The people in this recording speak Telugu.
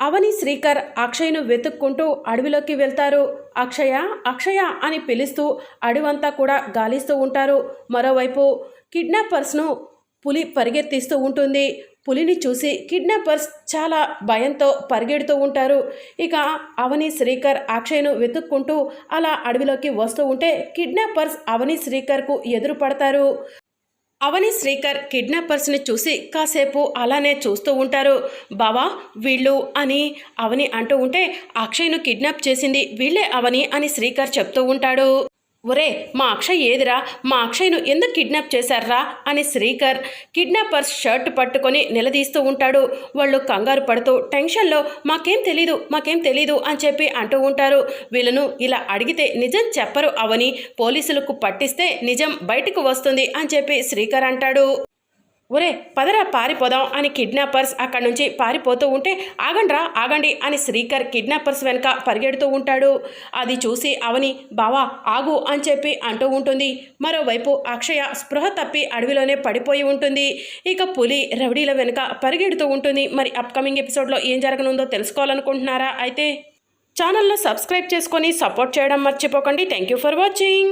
అవని శ్రీకర్ అక్షయ్ను వెతుక్కుంటూ అడవిలోకి వెళ్తారు. అక్షయ అక్షయ అని పిలుస్తూ అడవంతా కూడా గాలిస్తూ ఉంటారు. మరోవైపు కిడ్నాపర్స్ను పులి పరిగెత్తిస్తూ ఉంటుంది. పులిని చూసి కిడ్నాపర్స్ చాలా భయంతో పరిగెడుతూ ఉంటారు. ఇక అవని శ్రీకర్ అక్షయ్ను వెతుక్కుంటూ అలా అడవిలోకి వస్తూ ఉంటే కిడ్నాపర్స్ అవని శ్రీకర్కు ఎదురు పడతారు అవని శ్రీకర్ కిడ్నాపర్స్ని చూసి కాసేపు అలానే చూస్తూ ఉంటారు. బావా వీళ్ళు అని అవని అంటూ ఉంటే అక్షయ్ను కిడ్నాప్ చేసింది వీళ్ళే అవని అని శ్రీకర్ చెప్తూ ఉంటాడు. ఒరే మా అక్షయ్ ఏదిరా? మా అక్షయ్ను ఎందుకు కిడ్నాప్ చేశారా? అని శ్రీకర్ కిడ్నాపర్స్ షర్ట్ పట్టుకొని నిలదీస్తూ ఉంటాడు. వాళ్ళు కంగారు పడుతూ టెన్షన్లో? మాకేం తెలీదు మాకేం తెలీదు అని చెప్పి అంటూ ఉంటారు. వీళ్ళను ఇలా అడిగితే నిజం చెప్పరు అవని పోలీసులకు పట్టిస్తే నిజం బయటకు వస్తుంది అని చెప్పి శ్రీకర్ అంటాడు. ఒరే పదరా పారిపోదాం అని కిడ్నాపర్స్ అక్కడి నుంచి పారిపోతూ ఉంటే ఆగండ్రా ఆగండి అని శ్రీకర్ కిడ్నాపర్స్ వెనక పరిగెడుతూ ఉంటాడు. అది చూసి అవని బావా ఆగు అని చెప్పి అంటూ ఉంటుంది. మరోవైపు అక్షయ స్పృహ తప్పి అడవిలోనే పడిపోయి ఉంటుంది. ఇక పులి రౌడీల వెనుక పరిగెడుతూ ఉంటుంది. మరి అప్కమింగ్ ఎపిసోడ్లో ఏం జరగనుందో తెలుసుకోవాలనుకుంటున్నారా? అయితే ఛానల్లో సబ్స్క్రైబ్ చేసుకొని సపోర్ట్ చేయడం మర్చిపోకండి. Thank you for watching